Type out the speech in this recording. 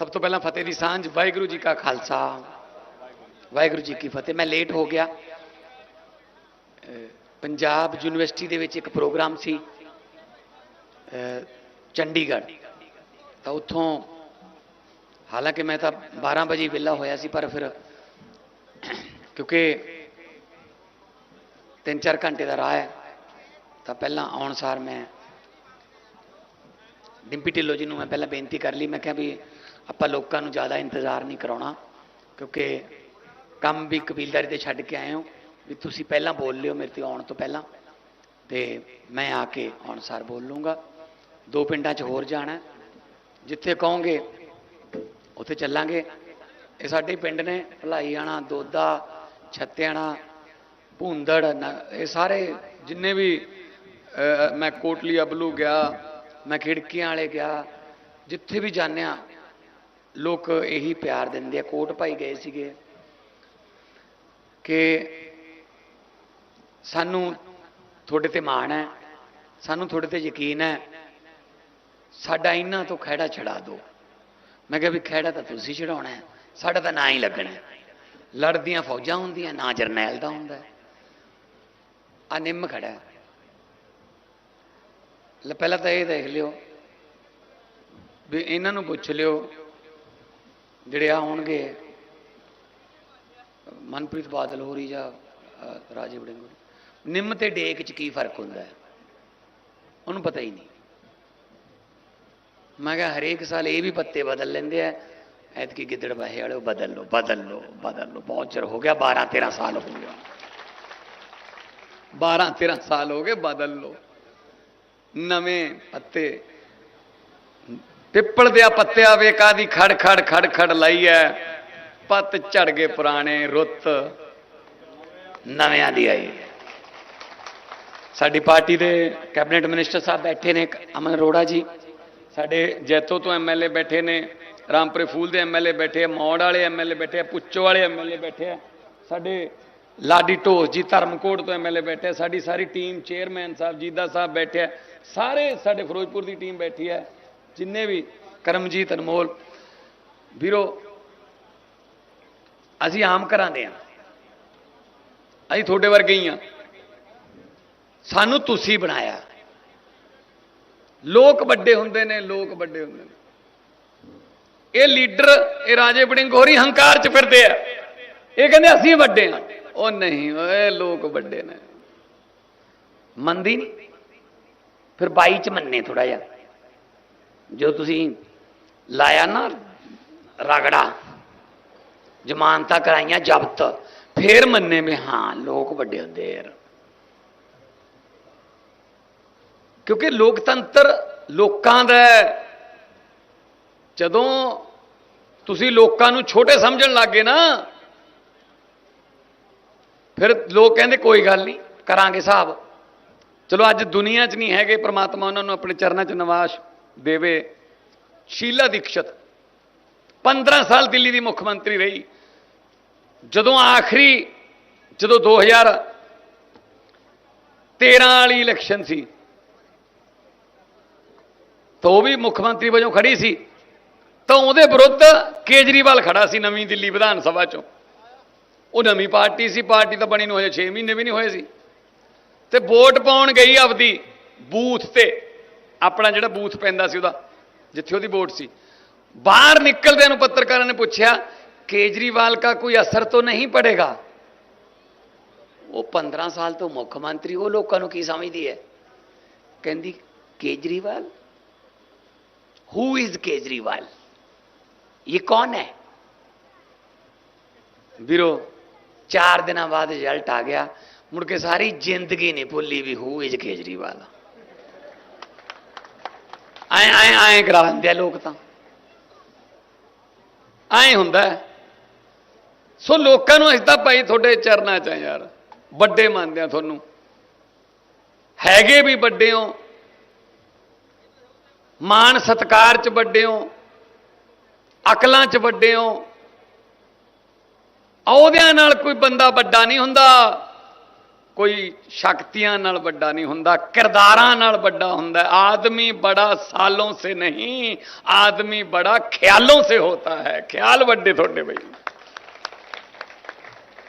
ਸਭ ਤੋਂ ਪਹਿਲਾਂ ਫਤਿਹ ਦੀ ਸਾਂਝ, ਵਾਹਿਗੁਰੂ ਜੀ ਕਾ ਖਾਲਸਾ। ਵਾਹਿਗੁਰੂ ਜੀ ਕੀ ਫਤਿਹ। ਮੈਂ ਲੇਟ ਹੋ ਗਿਆ। ਪੰਜਾਬ ਯੂਨੀਵਰਸਿਟੀ ਦੇ ਵਿੱਚ ਇੱਕ ਪ੍ਰੋਗਰਾਮ ਸੀ ਚੰਡੀਗੜ੍ਹ। ਤਾਂ ਉੱਥੋਂ ਹਾਲਾਂਕਿ ਮੈਂ ਤਾਂ 12 ਵਜੇ ਵਿਹਲਾ ਹੋਇਆ ਸੀ, ਪਰ ਫਿਰ ਕਿਉਂਕਿ 3-4 ਘੰਟੇ ਦਾ ਰਾਹ ਹੈ, ਤਾਂ ਪਹਿਲਾਂ ਆਉਣ ਸਾਰ ਮੈਂ ਡਿੰਪੀ ਢਿੱਲੋਂ ਜੀ ਨੂੰ ਮੈਂ ਪਹਿਲਾਂ ਬੇਨਤੀ ਕਰ ਲਈ, ਮੈਂ ਕਿਹਾ ਵੀ ਆਪਾਂ ਲੋਕਾਂ ਨੂੰ ਜ਼ਿਆਦਾ ਇੰਤਜ਼ਾਰ ਨਹੀਂ ਕਰਾਉਣਾ, ਕਿਉਂਕਿ ਕੰਮ ਵੀ ਕਬੀਲਦਾਰੀ ਤੇ ਛੱਡ ਕੇ ਆਏ ਹੋ, ਵੀ ਤੁਸੀਂ ਪਹਿਲਾਂ ਬੋਲ ਲਿਓ ਮੇਰੇ ਤੇ ਆਉਣ ਤੋਂ ਪਹਿਲਾਂ, ਤੇ ਮੈਂ ਆ ਕੇ ਆਉਣ ਬੋਲ ਲੂੰਗਾ। ਦੋ ਪਿੰਡਾਂ 'ਚ ਹੋਰ ਜਾਣਾ, ਜਿੱਥੇ ਕਹੋਗੇ, ਉੱਥੇ ਚੱਲਾਂਗੇ। ਇਹ ਸਾਡੇ ਹੀ ਪਿੰਡ ਨੇ ਭਲਾਈ ਆਣਾ ਦੋਦਾ, ਛੱਤਿਆਣਾ, ਭੁੰਦੜ, ਨ- ਇਹ ਸਾਰੇ ਜਿੰਨੇ ਵੀ ਮੈਂ ਕੋਟਲੀ, ਅਬਲੂ ਗਿਆ ਮੈਂ ਖਿੜਕੀਆਂ ਵਾਲੇ ਗਿਆ ਜਿੱਥੇ ਵੀ ਜਾਂਦੇ ਆ ਲੋਕ ਇਹੀ ਪਿਆਰ ਦਿੰਦੇ ਆ। ਕੋਟ ਭਾਈ ਗਏ ਸੀਗੇ ਕਿ ਸਾਨੂੰ ਤੁਹਾਡੇ ਤੇ ਮਾਣ ਹੈ, ਸਾਨੂੰ ਤੁਹਾਡੇ ਤੇ ਯਕੀਨ ਹੈ, ਸਾਡਾ ਇਹਨਾਂ ਤੋਂ ਖਹਿੜਾ ਛਡਾ ਦਿਓ। ਮੈਂ ਕਿਹਾ ਵੀ ਖਹਿੜਾ ਤਾਂ ਤੁਸੀਂ ਛਡਾਉਣਾ ਹੈ, ਸਾਡਾ ਤਾਂ ਨਾਂ ਹੀ ਲੱਗਣਾ ਲੜਦੀਆਂ ਫੌਜਾਂ ਹੁੰਦੀਆਂ, ਨਾ ਜਰਨੈਲ ਦਾ ਹੁੰਦਾ ਆ ਨਿੰਮ ਖੜਾ ਲੈ ਪਹਿਲਾਂ ਤਾਂ ਇਹ ਦੇਖ ਲਿਓ ਵੀ ਇਹਨਾਂ ਨੂੰ ਪੁੱਛ ਲਿਓ ਜਿਹੜੇ ਆ ਹੋਣਗੇ। ਮਨਪ੍ਰੀਤ ਬਾਦਲ ਹੋਰੀ ਜਾਂ ਅ, ਰਾਜੇ ਵੜਿੰਗ ਹੋਰੀ। ਨਿੰਮ ਤੇ ਡੇਕ ਚ ਕੀ ਫ਼ਰਕ ਹੁੰਦਾ ਹੈ? ਉਹਨੂੰ ਪਤਾ ਹੀ ਨਹੀਂ। ਮੈਂ ਕਿਹਾ ਹਰੇਕ ਸਾਲ ਇਹ ਵੀ ਪੱਤੇ ਬਦਲ ਲੈਂਦੇ ਆ। ਐਤਕੀ ਗਿੱਦੜ ਬਾਹੇ ਵਾਲੇ ਉਹ ਬਦਲ ਲਓ ਬਦਲ ਲਓ ਬਦਲ ਲਓ। ਬਹੁਤ ਚਿਰ ਹੋ ਗਿਆ 12 13 ਸਾਲ ਹੋ ਗਿਆ 12 13 ਸਾਲ ਹੋ ਗਏ ਬਦਲ ਲਓ। ਨਵੇਂ ਪੱਤੇ। ਪਿੱਪਲ ਦੇ ਪੱਤਿਆ ਵੇ ਕਾਦੀ ਖੜ ਖੜ ਖੜ ਖੜ ਲਈ ਐ। ਪੱਤ ਝੜ ਗਏ ਪੁਰਾਣੇ ਰੁੱਤ। ਨਵਿਆਂ ਦੀ ਆਈ ਸਾਡੀ ਪਾਰਟੀ ਦੇ ਕੈਬਨਿਟ ਮਿਨਿਸਟਰ ਸਾਹਿਬ ਬੈਠੇ ਨੇ ਅਮਨ ਅਰੋੜਾ ਜੀ। ਸਾਡੇ ਜੈਤੋ ਤੋਂ ਐਮਐਲਏ ਬੈਠੇ ਨੇ, ਰਾਮਪੁਰੇ ਫੂਲ ਦੇ ਐਮਐਲਏ ਬੈਠੇ ਆ, ਮੌੜ ਵਾਲੇ ਐਮਐਲਏ ਬੈਠੇ ਆ ਪੁੱਚੋ ਵਾਲੇ ਐਮਐਲਏ ਬੈਠੇ ਆ। ਸਾਡੇ ਲਾਡੀ ਢੋਸ ਜੀ, ਧਰਮਕੋਟ ਤੋਂ ਐਮਐਲਏ ਬੈਠੇ ਆ। ਸਾਡੀ ਸਾਰੀ ਟੀਮ, ਚੇਅਰਮੈਨ ਸਾਹਿਬ, ਜੀਦਾ ਸਾਹਿਬ ਬੈਠੇ ਸਾਰੇ ਸਾਡੇ ਫਿਰੋਜ਼ਪੁਰ ਦੀ ਟੀਮ ਬੈਠੀ ਹੈ ਜਿੰਨੇ ਵੀ ਕਰਮਜੀਤ ਅਨਮੋਲ, ਵੀਰੋ, ਅਸੀਂ ਆਮ ਘਰਾਂ ਦੇ ਆ। ਅਸੀਂ ਤੁਹਾਡੇ ਵਰਗੇ ਹੀ ਆ। ਸਾਨੂੰ ਤੁਸੀਂ ਬਣਾਇਆ। ਲੋਕ ਵੱਡੇ ਹੁੰਦੇ ਨੇ, ਲੋਕ ਵੱਡੇ ਹੁੰਦੇ ਨੇ। ਇਹ ਲੀਡਰ, ਇਹ ਰਾਜੇ ਬੜਿੰਗ ਹੋਰੀ ਹੰਕਾਰ ਚ ਫਿਰਦੇ ਆ। ਇਹ ਕਹਿੰਦੇ ਅਸੀਂ ਵੱਡੇ ਆ। ਉਹ ਨਹੀਂ ਓਏ ਲੋਕ ਵੱਡੇ ਨੇ ਮੰਦੀ ਨਹੀਂ ਫਿਰ ਬਾਈ ਚ ਮੰਨੇ ਥੋੜਾ ਜਿਹਾ ਜੋ ਤੁਸੀਂ ਲਾਇਆ ਨਾ ਰਗੜਾ ਜ਼ਮਾਨਤਾਂ ਕਰਾਈਆਂ ਜ਼ਬਤ ਫੇਰ ਮੰਨੇ ਵੀ ਹਾਂ ਲੋਕ ਵੱਡੇ ਹੁੰਦੇ ਯਾਰ ਕਿਉਂਕਿ ਲੋਕਤੰਤਰ ਲੋਕਾਂ ਦਾ ਹੈ। ਜਦੋਂ ਤੁਸੀਂ ਲੋਕਾਂ ਨੂੰ ਛੋਟੇ ਸਮਝਣ ਲੱਗੇ ਨਾ ਫਿਰ ਲੋਕ ਕਹਿੰਦੇ ਕੋਈ ਗੱਲ ਨਹੀਂ, ਕਰਾਂਗੇ ਹਿਸਾਬ। ਚਲੋ ਅੱਜ ਦੁਨੀਆ 'ਚ ਨਹੀਂ ਹੈਗੇ, ਪ੍ਰਮਾਤਮਾ ਉਹਨਾਂ ਨੂੰ ਆਪਣੇ ਚਰਨਾਂ 'ਚ ਨਿਵਾਸ ਦੇਵੇ। ਸ਼ੀਲਾ ਦੀਕਸ਼ਤ। 15 ਸਾਲ ਦਿੱਲੀ ਦੀ ਮੁੱਖ ਮੰਤਰੀ ਰਹੀ। ਜਦੋਂ ਆਖਰੀ, ਜਦੋਂ 2013 ਵਾਲੀ ਇਲੈਕਸ਼ਨ ਸੀ, ਤਾਂ ਉਹ ਵੀ ਮੁੱਖ ਮੰਤਰੀ ਵਜੋਂ ਖੜੀ ਸੀ। ਤਾਂ ਉਹਦੇ ਵਿਰੁੱਧ ਕੇਜਰੀਵਾਲ ਖੜਾ ਸੀ ਨਵੀਂ ਦਿੱਲੀ ਵਿਧਾਨ ਸਭਾ ਚੋਂ। ਉਹ ਨਵੀਂ ਪਾਰਟੀ ਸੀ, ਪਾਰਟੀ ਤਾਂ ਬਣੀ ਨੂੰ ਹਜੇ 6 ਮਹੀਨੇ ਵੀ ਨਹੀਂ ਹੋਏ ਸੀ। ਤੇ ਵੋਟ ਪਾਉਣ ਗਈ ਆਪਦੀ ਬੂਥ ਤੇ। ਆਪਣਾ ਜਿਹੜਾ ਬੂਥ ਪੈਂਦਾ ਸੀ ਉਹਦਾ, ਜਿੱਥੇ ਉਹਦੀ ਵੋਟ ਸੀ। ਬਾਹਰ ਨਿਕਲਦੇ ਨੂੰ ਪੱਤਰਕਾਰਾਂ ਨੇ ਪੁੱਛਿਆ, ਕੇਜਰੀਵਾਲ ਦਾ ਕੋਈ ਅਸਰ ਤਾਂ ਨਹੀਂ ਪੜੇਗਾ? ਉਹ 15 ਸਾਲ ਤੋਂ ਮੁੱਖ ਮੰਤਰੀ, ਉਹ ਲੋਕਾਂ ਨੂੰ ਕੀ ਸਮਝਦੀ ਹੈ? ਕਹਿੰਦੀ, ਕੇਜਰੀਵਾਲ? Who is Kejriwal? ਇਹ ਕੌਣ ਹੈ? ਵੀਰੋ 4 ਦਿਨਾਂ ਬਾਅਦ ਰਿਜ਼ਲਟ ਆ ਗਿਆ। ਮੁੜ ਕੇ ਸਾਰੀ ਜ਼ਿੰਦਗੀ ਨਹੀਂ ਭੁੱਲੀ ਵੀ ਹੂ ਇਜ਼ ਕੇਜਰੀਵਾਲ। ਐ ਐ ਐ ਕਰਾ ਦਿੰਦੇ ਆ ਲੋਕ ਤਾਂ। ਐ ਹੁੰਦਾ ਸੋ ਲੋਕਾਂ ਨੂੰ ਅਸੀਂ ਤਾਂ ਭਾਈ ਤੁਹਾਡੇ ਚਰਨਾਂ ਚ ਯਾਰ। ਵੱਡੇ ਮੰਨਦੇ ਆ ਤੁਹਾਨੂੰ। ਹੈਗੇ ਵੀ ਵੱਡੇ ਹੋ। ਮਾਣ ਸਤਕਾਰ ਚ ਵੱਡੇ ਹੋ। ਅਕਲਾਂ ਚ ਵੱਡੇ ਹੋ। ਅਹੁਦਿਆਂ ਨਾਲ ਕੋਈ ਬੰਦਾ ਵੱਡਾ ਨਹੀਂ ਹੁੰਦਾ। ਕੋਈ ਸ਼ਕਤੀਆਂ ਨਾਲ ਵੱਡਾ ਨਹੀਂ ਹੁੰਦਾ, ਕਿਰਦਾਰਾਂ ਨਾਲ ਵੱਡਾ ਹੁੰਦਾ। ਆਦਮੀ ਬੜਾ ਸਾਲੋਂ ਸੇ ਨਹੀਂ, ਆਦਮੀ ਬੜਾ ਖਿਆਲੋਂ ਸੇ ਹੋਤਾ ਹੈ। ਖਿਆਲ ਵੱਡੇ ਤੁਹਾਡੇ ਬਈ।